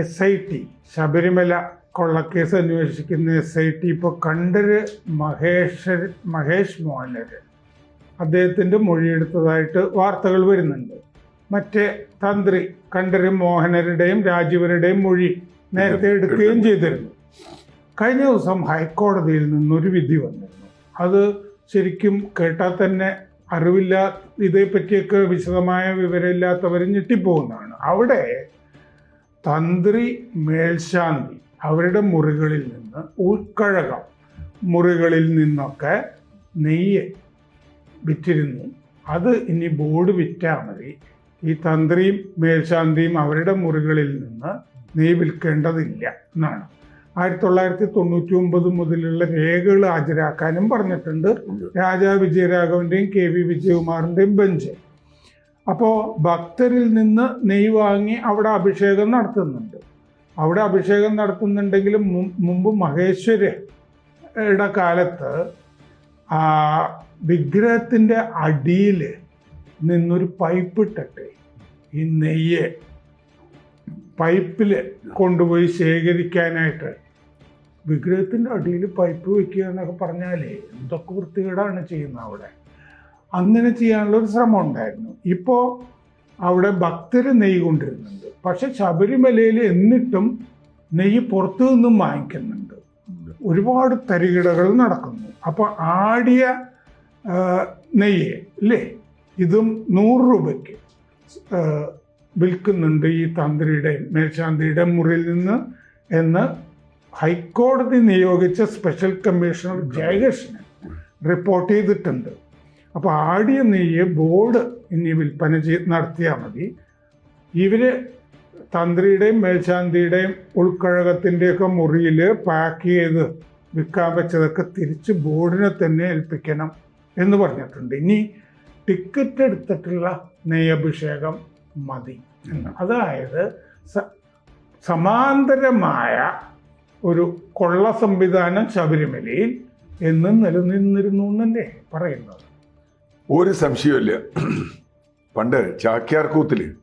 S I T Sabarimala കൊള്ളക്കേസ് അന്വേഷിക്കുന്ന S I T ഇപ്പോൾ കണ്ടര് മഹേഷ് മഹേഷ് മോഹനര് അദ്ദേഹത്തിന്റെ മൊഴിയെടുത്തതായിട്ട് വാർത്തകൾ വരുന്നുണ്ട്. മറ്റേ തന്ത്രി കണ്ടര് മോഹനരുടെയും രാജീവരുടെയും മൊഴി നേരത്തെ എടുക്കുകയും ചെയ്തിരുന്നു. കഴിഞ്ഞ ദിവസം ഹൈക്കോടതിയിൽ നിന്നൊരു വിധി വന്നിരുന്നു. അത് ശരിക്കും കേട്ടാൽ തന്നെ അറിവില്ല ഇതേപ്പറ്റിയൊക്കെ വിശദമായ വിവരമില്ലാത്തവർ ഞെട്ടിപ്പോകുന്നതാണ്. അവിടെ തന്ത്രി മേൽശാന്തി അവരുടെ മുറികളിൽ നിന്ന് ഉൾക്കഴകം മുറികളിൽ നിന്നൊക്കെ നെയ്യ് വിറ്റിരുന്നു. അത് ഇനി ബോർഡ് വിറ്റാൽ മതി. ഈ തന്ത്രിയും മേൽശാന്തിയും അവരുടെ മുറികളിൽ നിന്ന് നെയ്യ് വിൽക്കേണ്ടതില്ല എന്നാണ്. ആയിരത്തി തൊള്ളായിരത്തി തൊണ്ണൂറ്റി ഒമ്പത് മുതലുള്ള രേഖകൾ ഹാജരാക്കാനും പറഞ്ഞിട്ടുണ്ട്. രാജാ വിജയരാഘവന്റെയും കെ വി വിജയകുമാറിന്റെയും ബെഞ്ച്. അപ്പോൾ ഭക്തരിൽ നിന്ന് നെയ് വാങ്ങി അവിടെ അഭിഷേകം നടത്തുന്നുണ്ട്. അവിടെ അഭിഷേകം നടത്തുന്നുണ്ടെങ്കിലും മുമ്പ് മഹേശ്വരയുടെ കാലത്ത് വിഗ്രഹത്തിന്റെ അടിയിൽ നിന്നൊരു പൈപ്പ് ഇട്ടിട്ട്. ഈ നെയ്യ് പൈപ്പിൽ കൊണ്ടുപോയി ശേഖരിക്കാനായിട്ട്. വിഗ്രഹത്തിന്റെ അടിയിൽ പൈപ്പ് വെക്കുക എന്നൊക്കെ പറഞ്ഞാലേ എന്തൊക്കെ വൃത്തികേടാണ് ചെയ്യുന്നത് അവിടെ? അങ്ങനെ ചെയ്യാനുള്ള ഒരു ശ്രമം ഉണ്ടായിരുന്നു ഇപ്പോൾ അവിടെ ഭക്തർ നെയ്യ് കൊണ്ടിരുന്നുണ്ട് പക്ഷെ ശബരിമലയിൽ എന്നിട്ടും നെയ്യ് പുറത്തു നിന്നും വാങ്ങിക്കുന്നുണ്ട്. ഒരുപാട് തരികിടകൾ നടക്കുന്നു. അപ്പോൾ ആടിയ നെയ്യ് അല്ലേ ഇതും നൂറ് രൂപയ്ക്ക് വിൽക്കുന്നുണ്ട് ഈ തന്ത്രിയുടെ മേൽശാന്തിയുടെ മുറിയിൽ നിന്ന് എന്ന് ഹൈക്കോടതി നിയോഗിച്ച സ്പെഷ്യൽ കമ്മീഷണർ ജയകൃഷ്ണൻ റിപ്പോർട്ട് ചെയ്തിട്ടുണ്ട്. അപ്പോൾ ആടിയ നെയ്യ് ബോർഡ് ഇനി വിൽപ്പന ചെയ്ത് നടത്തിയാൽ മതി. ഇവർ തന്ത്രിയുടെയും മേൽശാന്തിയുടെയും ഉൾക്കഴകത്തിന്റെയൊക്കെ മുറിയിൽ പാക്ക് ചെയ്ത് വിൽക്കാൻ വെച്ചതൊക്കെ തിരിച്ച് ബോർഡിനെ തന്നെ ഏൽപ്പിക്കണം എന്ന് പറഞ്ഞിട്ടുണ്ട്. ഇനി ടിക്കറ്റ് എടുത്തിട്ടുള്ള നെയ്യഭിഷേകം മതി. അതായത് സമാന്തരമായ ഒരു കൊള്ള സംവിധാനം ശബരിമലയിൽ എന്ന് നിലനിന്നിരുന്നു എന്നല്ലേ പറയുന്നത്? ഒരു സംശയമില്ല പണ്ട് ചാക്യാർ കൂത്തിൽ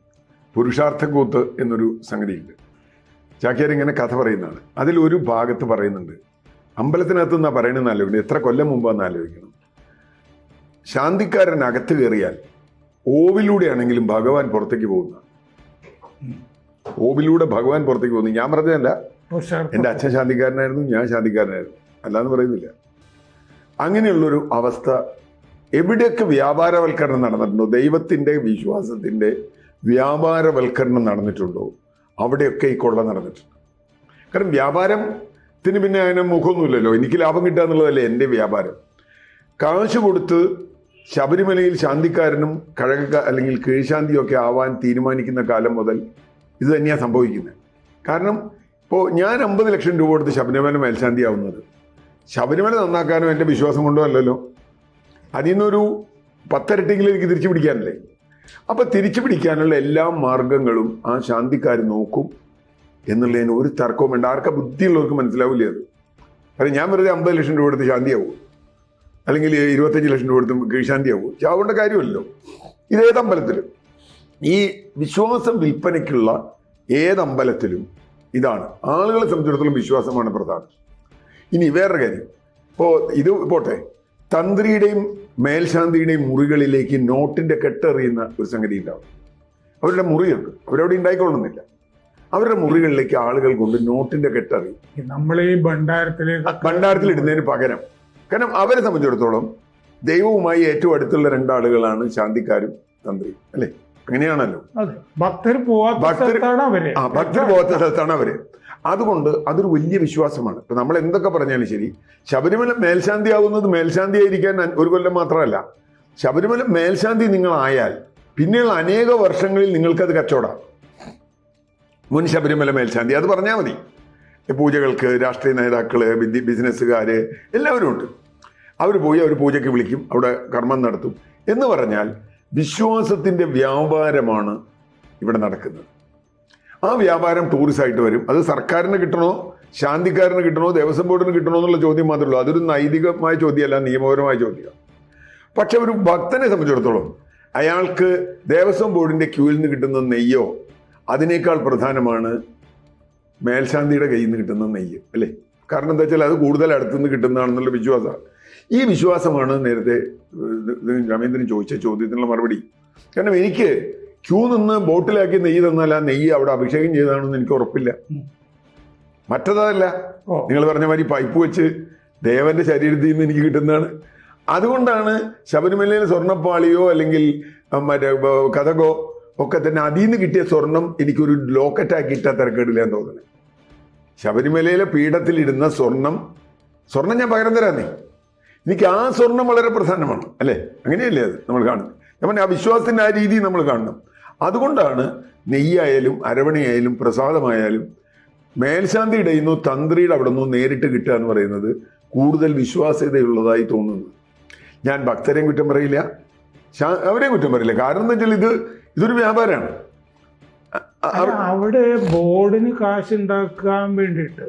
പുരുഷാർത്ഥ കൂത്ത് എന്നൊരു സംഗതിയുണ്ട്. ചാക്യാർ ഇങ്ങനെ കഥ പറയുന്നതാണ്. അതിൽ ഒരു ഭാഗത്ത് പറയുന്നുണ്ട്. അമ്പലത്തിനകത്ത് നിന്നാ പറയണമെന്ന് ആലോചിക്കണം. എത്ര കൊല്ലം മുമ്പാന്ന് ആലോചിക്കണം. ശാന്തിക്കാരൻ അകത്ത് കയറിയാൽ ഓവിലൂടെയാണെങ്കിലും ഭഗവാൻ പുറത്തേക്ക് പോകുന്ന ഓവിലൂടെ ഭഗവാൻ പുറത്തേക്ക് പോകുന്നു. ഞാൻ പറഞ്ഞതല്ല. എന്റെ അച്ഛൻ ശാന്തിക്കാരനായിരുന്നു ഞാൻ ശാന്തിക്കാരനായിരുന്നു. അല്ലാന്ന് പറയുന്നില്ല. അങ്ങനെയുള്ളൊരു അവസ്ഥ എവിടെയൊക്കെ വ്യാപാരവൽക്കരണം നടന്നിട്ടുണ്ടോ? ദൈവത്തിന്റെ വിശ്വാസത്തിന്റെ വ്യാപാരവൽക്കരണം നടന്നിട്ടുണ്ടോ? അവിടെയൊക്കെ ഈ കൊള്ള നടന്നിട്ടുണ്ട്. കാരണം വ്യാപാരത്തിന് പിന്നെ അതിന് മുഖമൊന്നുമില്ലല്ലോ. എനിക്ക് ലാഭം കിട്ടുക എന്നുള്ളതല്ലേ എന്റെ വ്യാപാരം. കാശ് കൊടുത്ത് ശബരിമലയിൽ ശാന്തിക്കാരനും കഴക അല്ലെങ്കിൽ കീഴ്ശാന്തിയും ഒക്കെ ആവാൻ തീരുമാനിക്കുന്ന കാലം മുതൽ ഇത് തന്നെയാണ് സംഭവിക്കുന്നത്. കാരണം ഇപ്പോൾ ഞാൻ അമ്പത് ലക്ഷം രൂപ കൊടുത്ത് ശബരിമല മേൽശാന്തി ആവുന്നത് ശബരിമല നന്നാക്കാനും എന്റെ വിശ്വാസം കൊണ്ടോ അല്ലല്ലോ അതിൽ നിന്നൊരു പത്തരട്ടിങ്കിലും എനിക്ക് തിരിച്ചു പിടിക്കാനല്ലേ? അപ്പം തിരിച്ചു പിടിക്കാനുള്ള എല്ലാ മാർഗങ്ങളും ആ ശാന്തിക്കാർ നോക്കും എന്നുള്ളതിന് ഒരു തർക്കവും വേണ്ട. ആർക്ക ബുദ്ധിയുള്ളവർക്ക് മനസ്സിലാവില്ല അത്? കാരണം ഞാൻ വെറുതെ അമ്പത് ലക്ഷം രൂപ കൊടുത്ത് ശാന്തിയാവും? അല്ലെങ്കിൽ ഇരുപത്തഞ്ച് ലക്ഷം രൂപ കൊടുത്ത് കീഴ്ശാന്തിയാവും ചാവേണ്ട കാര്യമല്ലോ. ഇതേത് അമ്പലത്തിലും? ഈ വിശ്വാസം വിൽപ്പനയ്ക്കുള്ള ഏതമ്പലത്തിലും ഇതാണ്. ആളുകളെ സംബന്ധിച്ചിടത്തോളം വിശ്വാസമാണ് പ്രധാനം. ഇനി വേറൊരു കാര്യം. ഇപ്പോൾ ഇത് പോട്ടെ. തന്ത്രിയുടെയും മേൽശാന്തിയുടെയും മുറികളിലേക്ക് നോട്ടിന്റെ കെട്ടെറിയുന്ന ഒരു സംഗതി ഉണ്ടാവും. അവരുടെ മുറിയുണ്ട്. അവരവിടെ ഉണ്ടായിക്കൊള്ളുന്നില്ല അവരുടെ മുറികളിലേക്ക് ആളുകൾ കൊണ്ട് നോട്ടിന്റെ കെട്ടെറിയും നമ്മളെ ഈ ഭണ്ഡാരത്തിലേക്ക് ഭണ്ഡാരത്തിൽ ഇടുന്നതിന് പകരം. കാരണം അവരെ സംബന്ധിച്ചിടത്തോളം ദൈവവുമായി ഏറ്റവും അടുത്തുള്ള രണ്ടാളുകളാണ് ശാന്തിക്കാരും തന്ത്രി അല്ലേ? അങ്ങനെയാണല്ലോ. അതെ. ഭക്തർ പോവാത്ത ഭക്തർ- സ്ഥലത്താണ് അവർ. അതുകൊണ്ട് അതൊരു വലിയ വിശ്വാസമാണ്. ഇപ്പൊ നമ്മൾ എന്തൊക്കെ പറഞ്ഞാലും ശരി ശബരിമല മേൽശാന്തി ആവുന്നത് മേൽശാന്തി ആയിരിക്കാൻ അൻ- ഒരു കൊല്ലം മാത്രമല്ല. ശബരിമല മേൽശാന്തി നിങ്ങളായാൽ പിന്നെയുള്ള അനേക വർഷങ്ങളിൽ നിങ്ങൾക്കത് കച്ചവടം. മുൻ ശബരിമല മേൽശാന്തി അത് പറഞ്ഞാൽ മതി. പൂജകൾക്ക് രാഷ്ട്രീയ നേതാക്കൾ വിദ്യ ബിസിനസ്സുകാര് എല്ലാവരും ഉണ്ട്. അവർ പോയി അവർ പൂജയ്ക്ക് വിളിക്കും അവിടെ കർമ്മം നടത്തും എന്ന് പറഞ്ഞാൽ വിശ്വാസത്തിന്റെ വ്യാപാരമാണ് ഇവിടെ നടക്കുന്നത്. ആ വ്യാപാരം ടൂറിസമായിട്ട് വരും. അത് സർക്കാരിന് കിട്ടണോ? ശാന്തിക്കാരന് കിട്ടണോ? ദേവസ്വം ബോർഡിന് കിട്ടണോ എന്നുള്ള ചോദ്യം മാത്രമേ ഉള്ളൂ. അതൊരു നൈതികമായ ചോദ്യമല്ല നിയമപരമായ ചോദ്യമാണ് പക്ഷെ ഒരു ഭക്തനെ സംബന്ധിച്ചിടത്തോളം അയാൾക്ക് ദേവസ്വം ബോർഡിന്റെ ക്യൂവിൽ നിന്ന് കിട്ടുന്ന നെയ്യോ അതിനേക്കാൾ പ്രധാനമാണ് മേൽശാന്തിയുടെ കയ്യിൽ നിന്ന് കിട്ടുന്ന നെയ്യ് അല്ലേ? കാരണം എന്താ വെച്ചാൽ അത് കൂടുതൽ അടുത്തുനിന്ന് കിട്ടുന്നതാണെന്നുള്ള വിശ്വാസമാണ്. ഈ വിശ്വാസമാണ് നേരത്തെ രമേന്ദ്രൻ ചോദിച്ച ചോദ്യത്തിനുള്ള മറുപടി. കാരണം എനിക്ക് ക്യൂ നിന്ന് ബോട്ടിലാക്കി നെയ്യ് തന്നാൽ ആ നെയ്യ് അവിടെ അഭിഷേകം ചെയ്തതാണെന്ന് എനിക്ക് ഉറപ്പില്ല. മറ്റതല്ല നിങ്ങൾ പറഞ്ഞ മാതിരി പൈപ്പ് വെച്ച് ദേവന്റെ ശരീരത്തിൽ നിന്ന് എനിക്ക് കിട്ടുന്നതാണ്. അതുകൊണ്ടാണ് ശബരിമലയിൽ സ്വർണപ്പാളിയോ അല്ലെങ്കിൽ മറ്റേ കഥകോ ഒക്കെ തന്നെ അതിൽ നിന്ന് കിട്ടിയ സ്വർണം എനിക്കൊരു ലോക്കറ്റാക്കി ഇട്ടാൽ തിരക്കേടില്ല എന്ന് തോന്നുന്നത് ശബരിമലയിലെ പീഠത്തിലിടുന്ന സ്വർണം സ്വർണം ഞാൻ പകരം തരാന്നേ എനിക്ക് ആ സ്വർണം വളരെ പ്രധാനമാണ് അല്ലേ? അങ്ങനെയല്ലേ അത് നമ്മൾ കാണുന്നത്? ഞാൻ പറഞ്ഞ ആ വിശ്വാസത്തിന്റെ ആ രീതി നമ്മൾ കാണണം. അതുകൊണ്ടാണ് നെയ്യായാലും അരവണയായാലും പ്രസാദമായാലും മേൽശാന്തി ഇടയുന്നു തന്ത്രിയുടെ അവിടെ നിന്ന് നേരിട്ട് കിട്ടുക എന്ന് പറയുന്നത് കൂടുതൽ വിശ്വാസ്യതയുള്ളതായി തോന്നുന്നു. ഞാൻ ഭക്തരെയും കുറ്റം പറയില്ല. അവരെയും കുറ്റം പറയില്ല. കാരണം എന്താ വെച്ചാൽ ഇത് ഇതൊരു വ്യാപാരമാണ്. അവിടെ ബോർഡിന് കാശ് ഉണ്ടാക്കാൻ വേണ്ടിയിട്ട്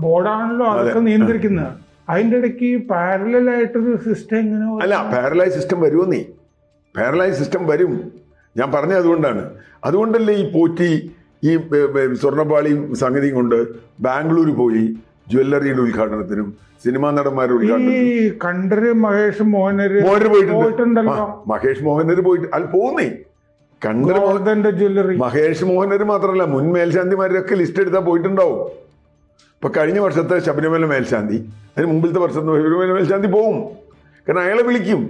ബോർഡാണല്ലോ അതൊക്കെ നിയന്ത്രിക്കുന്നത്. അതിന്റെ ഇടയ്ക്ക് പാരലായിട്ടൊരു സിസ്റ്റം എങ്ങനെ? അല്ല പാരലൈസ് സിസ്റ്റം വരുമോ നീ? പാരലൈസ് സിസ്റ്റം വരും. ഞാൻ പറഞ്ഞത് അതുകൊണ്ടാണ്. അതുകൊണ്ടല്ലേ ഈ പോറ്റി ഈ സ്വർണപ്പാളിയും സംഗതിയും കൊണ്ട് ബാംഗ്ലൂർ പോയി ജ്വല്ലറിയുടെ ഉദ്ഘാടനത്തിനും സിനിമാ നടന്മാരുടെ ഈ കണ്ടര് മഹേഷ് മോഹനര് മോഹനര് പോയിട്ടുണ്ട്? പോയിട്ടുണ്ടല്ലോ. ആ, മഹേഷ് മോഹനര് പോയിട്ട് അത് പോന്നേ. ഗോവർദ്ധന്റെ ജ്വല്ലറി. മഹേഷ് മോഹനര് മാത്രമല്ല മുൻ മേൽശാന്തിമാരൊക്കെ ലിസ്റ്റ് എടുത്താൽ പോയിട്ടുണ്ടാവും. ഇപ്പൊ കഴിഞ്ഞ വർഷത്തെ ശബരിമല മേൽശാന്തി അതിന് മുമ്പിലത്തെ വർഷത്തെ ശബരിമല മേൽശാന്തി പോവും. കാരണം അയാളെ വിളിക്കും.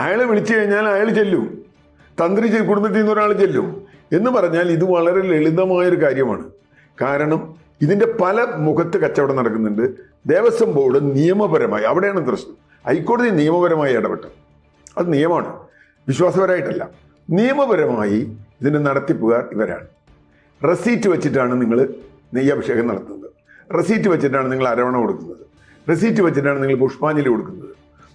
അയാളെ വിളിച്ചു കഴിഞ്ഞാൽ അയാൾ ചെല്ലും. തന്ത്രി കുടുംബത്തിൽ നിന്ന് ഒരാൾ ചെല്ലും. എന്ന് പറഞ്ഞാൽ ഇത് വളരെ ലളിതമായൊരു കാര്യമാണ്. കാരണം ഇതിന്റെ പല മുഖത്ത് കച്ചവടം നടക്കുന്നുണ്ട്. ദേവസ്വം ബോർഡ് നിയമപരമായി അവിടെയാണ് പ്രശ്നം. ഹൈക്കോടതി നിയമപരമായി ഇടപെട്ടു അത് നിയമമാണ്. വിശ്വാസപരമായിട്ടല്ല. നിയമപരമായി ഇതിന്റെ നടത്തിപ്പുകാർ ഇവരാണ്. റെസീറ്റ് വെച്ചിട്ടാണ് നിങ്ങൾ നെയ്യഭിഷേകം നടത്തുന്നത്. റെസീറ്റ് വെച്ചിട്ടാണ് നിങ്ങൾ അരവണ കൊടുക്കുന്നത്. റെസീറ്റ് വെച്ചിട്ടാണ് നിങ്ങൾ പുഷ്പാഞ്ജലി കൊടുക്കുന്നത്.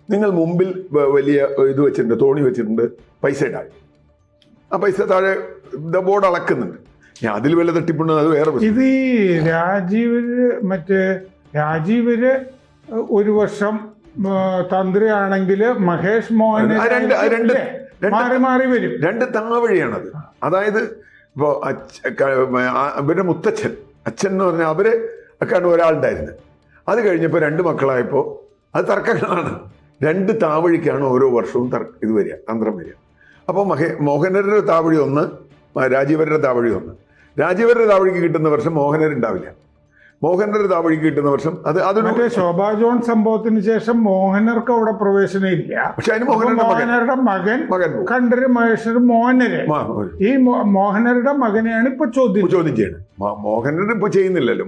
നിങ്ങൾ മുമ്പിൽ വലിയ ഇത് വെച്ചിട്ടുണ്ട് തോണി വെച്ചിട്ടുണ്ട് പൈസ ഇടാൻ. ആ പൈസ താഴെ ദ ബോർഡ് അളക്കുന്നുണ്ട്. ഞാൻ അതിൽ വല്ല തട്ടിപ്പുണ്ട്? അത് വേറെ. ഇത് ഈ രാജീവര് മറ്റേ രാജീവര് ഒരു വർഷം തന്ത്രിയാണെങ്കിൽ മഹേഷ് മോഹൻ രണ്ട്- രണ്ട്- രണ്ട്- മാറി മാറി വരും. രണ്ട് താവഴിയാണത്. അതായത് ഇപ്പോൾ ഇവരുടെ മുത്തച്ഛൻ അച്ഛൻ എന്ന് പറഞ്ഞാൽ അവർ ഒക്കെയാണ് ഒരാളുണ്ടായിരുന്നത്. അത് കഴിഞ്ഞപ്പോൾ രണ്ട് മക്കളായപ്പോൾ അത് തർക്കങ്ങളാണ്. രണ്ട് താവഴിക്കാണ് ഓരോ വർഷവും തർക്ക ഇത് വരിക തന്ത്രം വരിക. അപ്പോൾ മഹേ മോഹനരുടെ താവഴി ഒന്ന് രാജീവരുടെ താവഴി ഒന്ന്. രാജീവരുടെ താവഴിക്ക് കിട്ടുന്ന വർഷം മോഹനരുണ്ടാവില്ല. മോഹനരുടെ താവഴിക്ക് കിട്ടുന്ന വർഷം അത് അതൊരു ശോഭാ ജോൺ സംഭവത്തിന് ശേഷം മോഹനർക്ക് അവിടെ പ്രവേശനം ഇല്ല. പക്ഷെ അതിന് മോഹനരുടെ മകൻ. മകൻ കണ്ടര് മഹേശ്വർ മോഹനര്. ഈ മോഹനരുടെ മകനെയാണ് ഇപ്പൊ ചോദ്യം ചോദ്യം ചെയ്യണം. മോഹനർ ഇപ്പൊ ചെയ്യുന്നില്ലല്ലോ.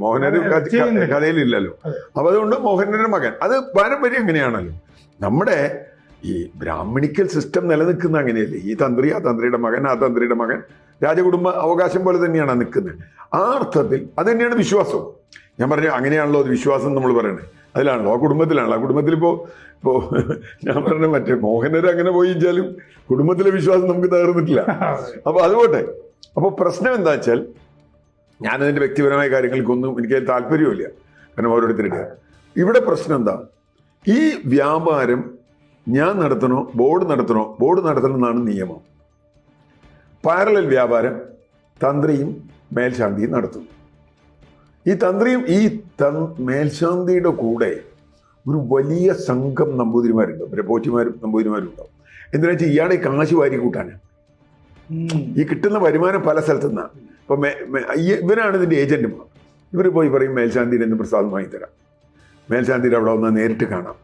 ചെയ്യുന്നില്ല. കഥയിലില്ലല്ലോ. അപ്പൊ അതുകൊണ്ട് മോഹനരുടെ മകൻ. അത് പാരമ്പര്യം എങ്ങനെയാണല്ലോ? നമ്മുടെ ഈ ബ്രാഹ്മണിക്കൽ സിസ്റ്റം നിലനിൽക്കുന്ന അങ്ങനെയല്ലേ? ഈ തന്ത്രി ആ തന്ത്രിയുടെ മകൻ ആ തന്ത്രിയുടെ മകൻ രാജകുടുംബ അവകാശം പോലെ തന്നെയാണ് നിൽക്കുന്നത്. ആ അർത്ഥത്തിൽ അത് തന്നെയാണ് വിശ്വാസം. ഞാൻ പറഞ്ഞു അങ്ങനെയാണല്ലോ അത് വിശ്വാസം നമ്മൾ പറയണേ. അതിലാണല്ലോ. ആ കുടുംബത്തിലാണല്ലോ. ആ കുടുംബത്തിൽ ഇപ്പോൾ ഇപ്പോൾ ഞാൻ പറഞ്ഞ മറ്റേ മോഹനര് അങ്ങനെ പോയി വെച്ചാലും കുടുംബത്തിലെ വിശ്വാസം നമുക്ക് തകർന്നിട്ടില്ല. അപ്പോൾ അതുപോട്ടെ അപ്പോൾ പ്രശ്നം എന്താ വെച്ചാൽ ഞാനതിന്റെ വ്യക്തിപരമായ കാര്യങ്ങൾക്കൊന്നും എനിക്ക് താല്പര്യമില്ല കാരണം ഓരോരുത്തരുടെ ഇവിടെ പ്രശ്നം എന്താ? ഈ വ്യാപാരം ഞാൻ നടത്തണോ ബോർഡ് നടത്തണോ ബോർഡ് നടത്തണം എന്നാണ് നിയമം. പാരലൽ വ്യാപാരം തന്ത്രിയും മേൽശാന്തിയും നടത്തും ഈ തന്ത്രിയും ഈ ത മേൽശാന്തിയുടെ കൂടെ ഒരു വലിയ സംഘം നമ്പൂതിരിമാരുണ്ടാവും. പിന്നെ പോറ്റിമാരും നമ്പൂതിരിമാരും ഉണ്ടാവും. എന്തിനാ വെച്ചാൽ ഇയാളെ കാശ് വാരി കൂട്ടാനാണ് ഈ കിട്ടുന്ന വരുമാനം പല സ്ഥലത്തു നിന്നാണ് ഇപ്പൊ ഇവരാണ് ഇതിന്റെ ഏജന്റുമാർ. ഇവർ പോയി പറയും മേൽശാന്തിയിൽ നിന്ന് പ്രസാദം വാങ്ങിത്തരാം മേൽശാന്തിയിൽ അവിടെ വന്നാൽ നേരിട്ട് കാണാം.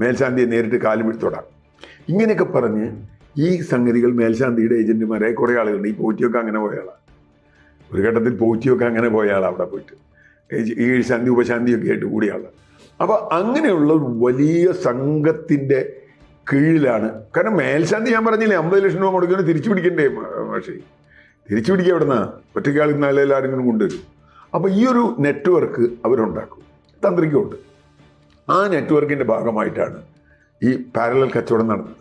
മേൽശാന്തിയെ നേരിട്ട് കാലും പിടിത്തോടാം ഇങ്ങനെയൊക്കെ പറഞ്ഞ് ഈ സംഗതികൾ മേൽശാന്തിയുടെ ഏജന്റുമാരെ കുറേ ആളുകളുണ്ട്. ഈ പോറ്റിയൊക്കെ അങ്ങനെ പോയ ആളാണ് ഒരു ഘട്ടത്തിൽ പോറ്റിയൊക്കെ അങ്ങനെ പോയ ആളാണ് അവിടെ പോയിട്ട്. ഈ- ശാന്തി ഉപശാന്തിയൊക്കെ ആയിട്ട് കൂടിയ ആളാണ് അപ്പൊ അങ്ങനെയുള്ള വലിയ സംഘത്തിന്റെ കീഴിലാണ്. കാരണം മേൽശാന്തി ഞാൻ പറഞ്ഞില്ലേ അമ്പത് ലക്ഷം രൂപ മുടക്കിന് തിരിച്ചു പിടിക്കണ്ടേ പക്ഷേ തിരിച്ചു പിടിക്കുക എവിടുന്നാ? ഒറ്റയ്ക്കാളിൽ നാളെ എല്ലാവരും കൊണ്ടുവരും. അപ്പോൾ ഈ ഒരു നെറ്റ്വർക്ക് അവരുണ്ടാക്കും. തന്ത്രിക്കുണ്ട് ആ നെറ്റ്വർക്കിന്റെ ഭാഗമായിട്ടാണ് ഈ പാരലൽ കച്ചവടം നടന്നത്.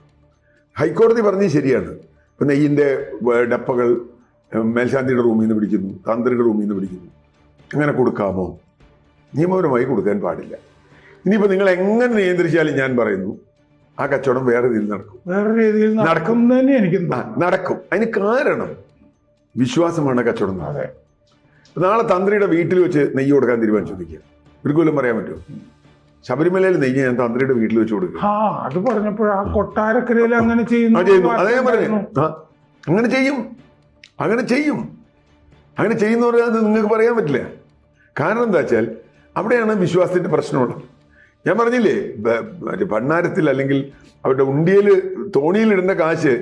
ഹൈക്കോടതി പറഞ്ഞത് ശരിയാണ്. ഇപ്പം നെയ്യിന്റെ ഡപ്പകൾ മേൽശാന്തിയുടെ റൂമിൽ നിന്ന് പിടിക്കുന്നു തന്ത്രിയുടെ റൂമിൽ നിന്ന് പിടിക്കുന്നു. അങ്ങനെ കൊടുക്കാമോ? നിയമപരമായി കൊടുക്കാൻ പാടില്ല. ഇനിയിപ്പോൾ നിങ്ങൾ എങ്ങനെ നിയന്ത്രിച്ചാലും ഞാൻ പറയുന്നു ആ കച്ചവടം വേറെ രീതിയിൽ നടക്കും. വേറെ രീതിയിൽ നടക്കും. തന്നെ എനിക്ക് നടക്കും. അതിന് കാരണം വിശ്വാസമാണ് കച്ചവടം നാളെ തന്ത്രിയുടെ വീട്ടിൽ വെച്ച് നെയ്യ് കൊടുക്കാൻ തീരുമാനിച്ചു നിൽക്കുക ഒരു കൊല്ലം പറയാൻ പറ്റുമോ? ശബരിമലയിൽ നെയ്യ് ഞാൻ തന്ത്രിയുടെ വീട്ടിൽ വെച്ച് കൊടുക്കും. ആ അത് പറഞ്ഞപ്പോൾ ആ കൊട്ടാരക്കരയിൽ അങ്ങനെ ചെയ്യുന്നു ചെയ്യുന്നു. അതേ പറഞ്ഞു. അങ്ങനെ ചെയ്യും. അങ്ങനെ ചെയ്യും. അങ്ങനെ ചെയ്യുന്ന അത് നിങ്ങൾക്ക് പറയാൻ പറ്റില്ല. കാരണം എന്താ വെച്ചാൽ അവിടെയാണ് വിശ്വാസത്തിന്റെ പ്രശ്നമുള്ളത്. ഞാൻ പറഞ്ഞില്ലേ ഭണ്ണാരത്തിൽ അല്ലെങ്കിൽ അവരുടെ ഉണ്ടിയിൽ തോണിയിലിടുന്ന കാശ്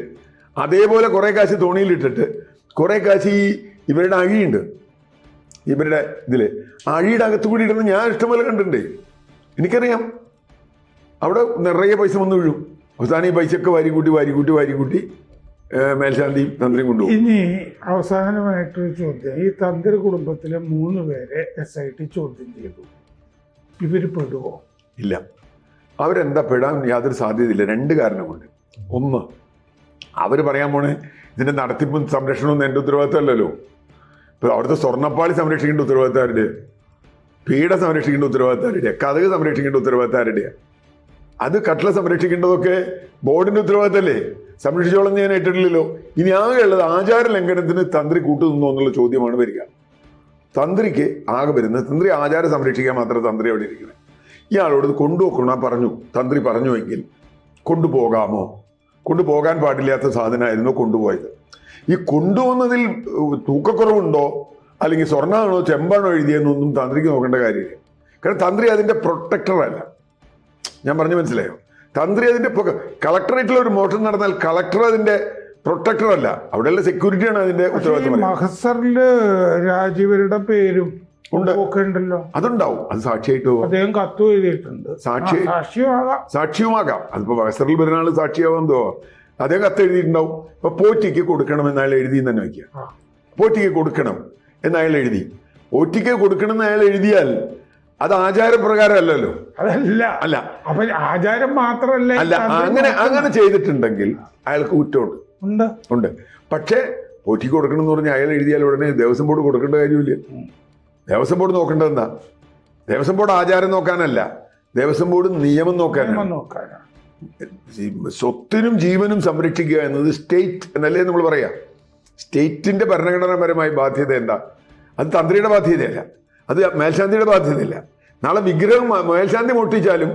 അതേപോലെ കുറെ കാശ് തോണിയിലിട്ടിട്ട് കുറെ കാശ് ഈ ഇവരുടെ അഴിയുണ്ട്. ഇവരുടെ ഇതിൽ ആ അഴിയുടെ അകത്തു കൂടി ഇടുന്ന ഞാൻ ഇഷ്ടംപോലെ കണ്ടിട്ടുണ്ട്. എനിക്കറിയാം. അവിടെ നിറയെ പൈസ വന്നു വീഴും. അവസാനം ഈ പൈസയൊക്കെ വാരിക്കൂട്ടി വാരിക്കൂട്ടി വാരിക്കൂട്ടി കൂട്ടി മേൽശാന്തിയും തന്ത്രിയും കൊണ്ടുപോകും. ഇനി അവസാനമായിട്ടൊരു ചോദ്യം. ഈ തന്ത്രി കുടുംബത്തിലെ മൂന്ന് പേരെ എസ് ഐ ടി ചോദ്യം ചെയ്തു. ഇവർ പെടുവോ? ഇല്ല. അവരെന്താ പെടാൻ യാതൊരു സാധ്യതയില്ല. രണ്ട് കാരണമുണ്ട് ഒന്ന് അവർ പറയാൻ പോണേ ഇതിന്റെ നടത്തിപ്പും സംരക്ഷണവും എന്റെ ഉത്തരവാദിത്തമല്ലല്ലോ. ഇപ്പൊ അവിടുത്തെ സ്വർണപ്പാളി സംരക്ഷിക്കേണ്ട ഉത്തരവാദിത്തം ആരുടെ? പീഡ സംരക്ഷിക്കേണ്ട ഉത്തരവാദിത്തം ആരുടെ കഥക് സംരക്ഷിക്കേണ്ട ഉത്തരവാദിത്തം ആരുടെ അത് കട്ടള സംരക്ഷിക്കേണ്ടതൊക്കെ ബോർഡിന്റെ ഉത്തരവാദിത്തമല്ലേ സംരക്ഷിച്ചോളം ഞാൻ ഏറ്റിട്ടില്ലല്ലോ. ഇനി ആകെ ഉള്ളത് ആചാര ലംഘനത്തിന് തന്ത്രി കൂട്ടുനിന്നോ എന്നുള്ള ചോദ്യമാണ് വരിക. തന്ത്രിക്ക് ആകെ വരുന്നത് തന്ത്രി ആചാരം സംരക്ഷിക്കാൻ മാത്രമേ തന്ത്രി അവിടെ ഇരിക്കുന്നത്. ഇയാളോട് കൊണ്ടുപോക്കണം പറഞ്ഞു. തന്ത്രി പറഞ്ഞുവെങ്കിൽ കൊണ്ടുപോകാമോ? കൊണ്ടുപോകാൻ പാടില്ലാത്ത സാധനമായിരുന്നു കൊണ്ടുപോയത്. ഈ കൊണ്ടുവന്നതിൽ തൂക്കക്കുറവുണ്ടോ? അല്ലെങ്കിൽ സ്വർണമാണോ ചെമ്പാണോ എഴുതിയെന്നൊന്നും തന്ത്രിക്ക് നോക്കേണ്ട കാര്യമില്ല. കാരണം തന്ത്രി അതിന്റെ പ്രൊട്ടക്ടറല്ല ഞാൻ പറഞ്ഞു മനസ്സിലായോ? തന്ത്രി അതിന്റെ കളക്ടറേറ്റിൽ ഒരു മോഷണം നടന്നാൽ കളക്ടർ അതിന്റെ പ്രൊട്ടക്ടർ അല്ല. അവിടെയുള്ള സെക്യൂരിറ്റിയാണ് അതിന്റെ ഉത്തരവാദിത്വം. മഹസറിൽ രാജീവരുടെ പേരും ഉണ്ടല്ലോ. അതുണ്ടാവും. അത് സാക്ഷിയായിട്ട് അദ്ദേഹം കത്ത് എഴുതിയിട്ടുണ്ട്. സാക്ഷി- സാക്ഷിയുമാകാം. സാക്ഷിയുമാകാം. അതിപ്പോ മഹസറിൽ വരുന്ന ആൾ സാക്ഷിയാവാൻ തോ അദ്ദേഹം കത്ത് എഴുതിയിട്ടുണ്ടാവും. അപ്പൊ പോറ്റിക്ക് കൊടുക്കണം എന്നാൽ എഴുതി തന്നെ വയ്ക്കുക. പോറ്റിക്ക് കൊടുക്കണം. എന്ന് അയാൾ എഴുതി. ഒ ടി കെ കൊടുക്കണമെന്ന് അയാൾ എഴുതിയാൽ അത് ആചാരപ്രകാരം അല്ലല്ലോ അതല്ല. അല്ല. അപ്പൊ ആചാരം മാത്രമല്ല അല്ല അങ്ങനെ അങ്ങനെ ചെയ്തിട്ടുണ്ടെങ്കിൽ അയാൾക്ക് കുറ്റമുണ്ട്. ഉണ്ട്. ഉണ്ട്. പക്ഷേ പോറ്റിക്ക് കൊടുക്കണം എന്ന് പറഞ്ഞാൽ അയാൾ എഴുതിയാൽ ഉടനെ ദേവസ്വം ബോർഡ് കൊടുക്കേണ്ട കാര്യമില്ല. ദേവസ്വം ബോർഡ് നോക്കേണ്ടത് എന്താ? ദേവസ്വം ബോർഡ് ആചാരം നോക്കാനല്ല. ദേവസ്വം ബോർഡ് നിയമം നോക്കാനാണ്. സ്വത്തിനും ജീവനും സംരക്ഷിക്കുക എന്നത് സ്റ്റേറ്റ് എന്നല്ലേ നമ്മൾ പറയാ? സ്റ്റേറ്റിന്റെ ഭരണഘടനാപരമായ ബാധ്യത എന്താ? അത് തന്ത്രിയുടെ ബാധ്യതയല്ല. അത് മേൽശാന്തിയുടെ ബാധ്യതയല്ല. നാളെ വിഗ്രഹം മേൽശാന്തി മോട്ടിച്ചാലും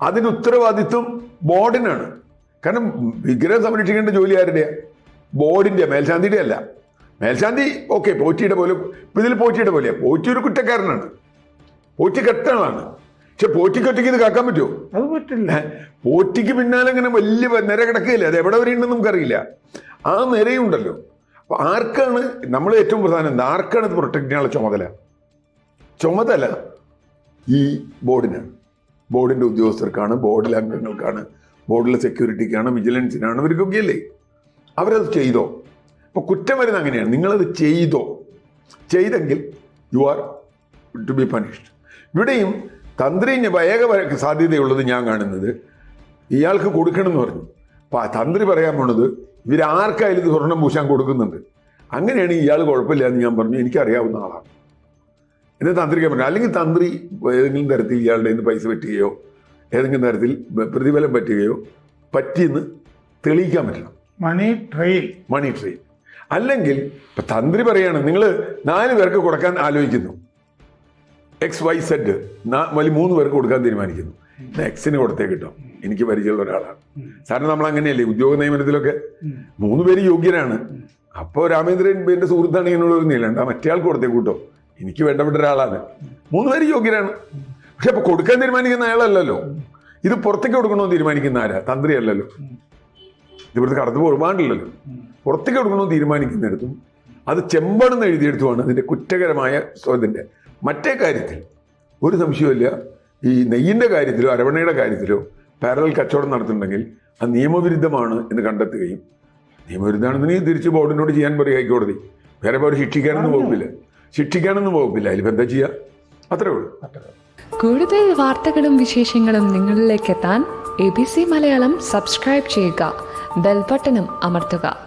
അതിന് ഉത്തരവാദിത്വം ബോർഡിനാണ്. കാരണം വിഗ്രഹം സംരക്ഷിക്കേണ്ട ജോലി ആരുടെയാ? ബോർഡിന്റെ മേൽശാന്തിയുടെ അല്ല. മേൽശാന്തി ഓക്കെ പോറ്റിയുടെ പോലെ ഇപ്പൊ ഇതിൽ പോറ്റിയുടെ പോലെയാണ് പോറ്റി ഒരു കുറ്റക്കാരനാണ്. പോറ്റി കെട്ടണമാണ് പക്ഷെ പോറ്റിക്ക് ഒറ്റയ്ക്ക് ഇത് കാക്കാൻ പറ്റുമോ? അത് പറ്റില്ല. പോറ്റിക്ക് പിന്നാലെ ഇങ്ങനെ വലിയ നിര കിടക്കുകയില്ല? അത് എവിടെ വരെയുണ്ടെന്ന് നമുക്കറിയില്ല. ആ നിരയുണ്ടല്ലോ. അപ്പൊ ആർക്കാണ് നമ്മൾ ഏറ്റവും പ്രധാനം എന്താ? ആർക്കാണ് ഇത് പ്രൊട്ടക്ട് ചെയ്യാനുള്ള ചുമതല? ചുമതല ഈ ബോർഡിനാണ് ബോർഡിന്റെ ഉദ്യോഗസ്ഥർക്കാണ് ബോർഡിലെ അംഗങ്ങൾക്കാണ് ബോർഡിലെ സെക്യൂരിറ്റിക്കാണ് വിജിലൻസിനാണ് ഇവർക്കൊക്കെ അല്ലേ അവരത് ചെയ്തോ? അപ്പൊ കുറ്റം വരുന്ന അങ്ങനെയാണ്. നിങ്ങളത് ചെയ്തോ? ചെയ്തെങ്കിൽ you are to be punished ഇവിടെയും തന്ത്രി വേഗ സാധ്യതയുള്ളത് ഞാൻ കാണുന്നത്. ഇയാൾക്ക് കൊടുക്കണമെന്ന് പറഞ്ഞു. അപ്പൊ ആ തന്ത്രി പറയാൻ പോണത് ഇവരാർക്കായാലും ഇത് സ്വർണം പൂശാൻ കൊടുക്കുന്നുണ്ട്. അങ്ങനെയാണ് ഇയാൾ കുഴപ്പമില്ല എന്ന് ഞാൻ പറഞ്ഞു. എനിക്കറിയാവുന്ന ആളാണ് എന്നെ തന്ത്രിക്കാൻ പറഞ്ഞു. അല്ലെങ്കിൽ തന്ത്രി ഏതെങ്കിലും തരത്തിൽ ഇയാളുടെ നിന്ന് പൈസ പറ്റുകയോ ഏതെങ്കിലും തരത്തിൽ പ്രതിഫലം പറ്റുകയോ പറ്റിയെന്ന് തെളിയിക്കാൻ പറ്റണം മണി ട്രെയിൽ മണി ട്രെയിൻ അല്ലെങ്കിൽ തന്ത്രി പറയാണ് നിങ്ങൾ നാല് പേർക്ക് കൊടുക്കാൻ ആലോചിക്കുന്നു. എക്സ് വൈ സെഡ് വലിയ മൂന്ന് പേർക്ക് കൊടുക്കാൻ തീരുമാനിക്കുന്നു. എക്സിന് കൊടുത്തേ കിട്ടും. എനിക്ക് പരിചയമുള്ള ഒരാളാണ്. സാറിന് നമ്മൾ അങ്ങനെയല്ലേ? ഉദ്യോഗ നിയമനത്തിലൊക്കെ മൂന്ന് പേര് യോഗ്യനാണ് അപ്പോൾ രാമേന്ദ്രൻ എന്റെ സുഹൃത്താണ് എന്നോട് പറഞ്ഞില്ല ആ മറ്റേ ആൾക്ക് കൊടുത്തേ കൂട്ടോ? എനിക്ക് വേണ്ടപ്പെട്ട ഒരാളാണ്. മൂന്ന് പേര് യോഗ്യനാണ് പക്ഷെ അപ്പൊ കൊടുക്കാൻ തീരുമാനിക്കുന്ന അയാളല്ലല്ലോ. ഇത് പുറത്തേക്ക് കൊടുക്കണമെന്ന് തീരുമാനിക്കുന്ന ആരാ? തന്ത്രി അല്ലല്ലോ ഇവിടുത്തെ കടന്നു പോകാണ്ടില്ലല്ലോ പുറത്തേക്ക് കൊടുക്കണമെന്ന് തീരുമാനിക്കുന്നിടത്തും അത് ചെമ്പണെന്ന് എഴുതിയെടുത്തുമാണ് അതിന്റെ കുറ്റകരമായ സ്വതിന്റെ മറ്റേ കാര്യത്തിൽ ഒരു സംശയമില്ല ഈ നെയ്യിന്റെ കാര്യത്തിലോ അരവണയുടെ കാര്യത്തിലോ പാരലൽ കച്ചവടം നടത്തുന്നുണ്ടെങ്കിൽ അത് നിയമവിരുദ്ധമാണ് എന്ന് കണ്ടെത്തുകയും നിയമവിരുദ്ധമാണെന്നുണ്ടെങ്കിൽ തിരിച്ച് ബോർഡിനോട് ചെയ്യാൻ പറയും ഹൈക്കോടതി. വേറെ അവർ ശിക്ഷിക്കാനൊന്നും വകുപ്പില്ല. ശിക്ഷിക്കാനൊന്നും വകുപ്പില്ല. അതിലിപ്പോൾ എന്താ ചെയ്യുക അത്രേ ഉള്ളൂ. കൂടുതൽ വാർത്തകളും വിശേഷങ്ങളും നിങ്ങളിലേക്ക് എത്താൻ A B C Malayalam subscribe ചെയ്യുക. ബെൽബട്ടനും അമർത്തുക.